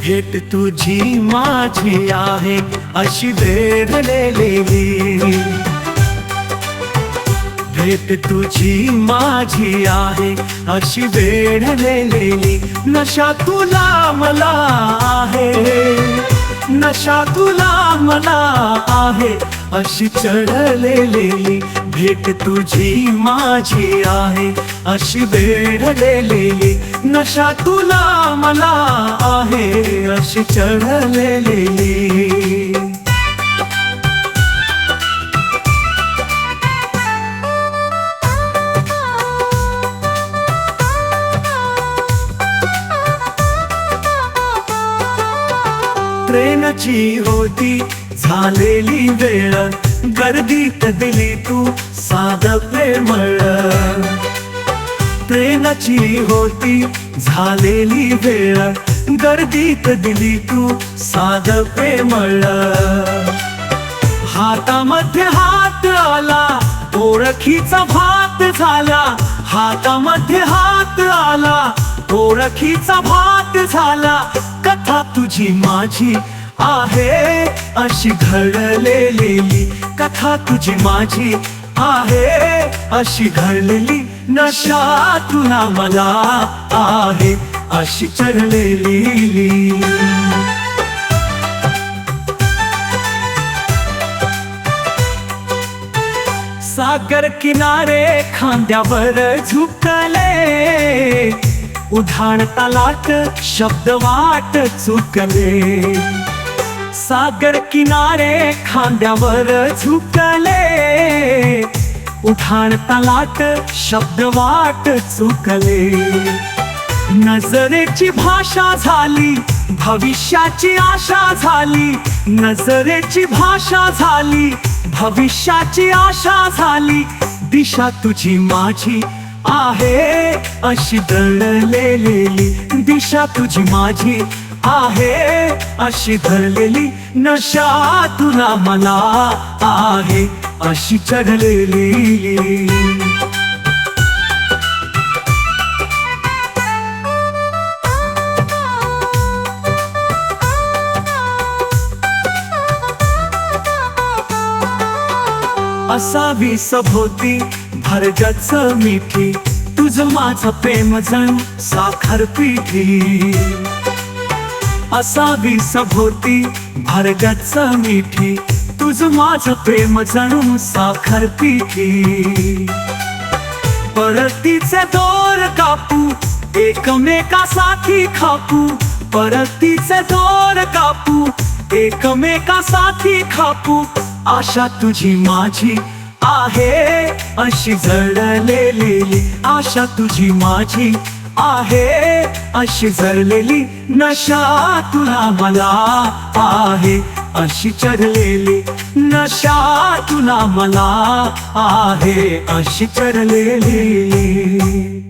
भेट तुझी माझी आहे, अशी वेढलेली भेट तुझी माझी आहे, अशी वेढलेली नशा तुला मला आहे, नशा तुला मला आहे, अशी चढलेली भेट तुझी माझी आहे, अशी वेढलेली नशा तुला मला आहे अशी चढलेली. ट्रेनची होती झालेली वेळ गर्दीत दिली तू साध प्रेमळ. ट्रेनची होती झालेली वेळ गर्दीत दिली तू साध प्रेमळ. हातामध्ये हात आला ओळखीचा भात झाला. हातामध्ये हात आला ओळखीचा भात झाला. कथा तुझी माझी आहे अशी घडलेली कथा तुझी माझी आहे अशी घडलेली नशा तुला मला आहे अशी चढलेली सागर किनारे खांद्यावर झुकले. उधाण तालाट शब्द वाट चुकले. सागर किनारे खांद्यावर झुकले. उठाण तलाट शब्द वाट चुकले. नजरेची भाषा झाली भविष्याची आशा झाली. नजरेची भाषा झाली भविष्याची आशा झाली. दिशा तुझी माझी आहे अशी दळलेली दिशा तुझी माझी आहे अशी धरलेली. नशा तुला मला आहे. अशी चढलेली असावी सभोवती भरजच मिठी तुझ माझं प्रेम जण साखर पिठी. असावी सभोवती भरजच मिठी तुझ माझं प्रेम जणू साखर पिठी परतीचे दोर कापू एकमेका साथी खापू परतीचे दोर कापू एकमेका साथी खापू. आशा तुझी माझी आहे अशी जळलेली आशा तुझी माझी आहे अशी जळलेली नशा तुला मला आहे. अशी चढलेली नशा तुला मला आहे. अशी चढलेली.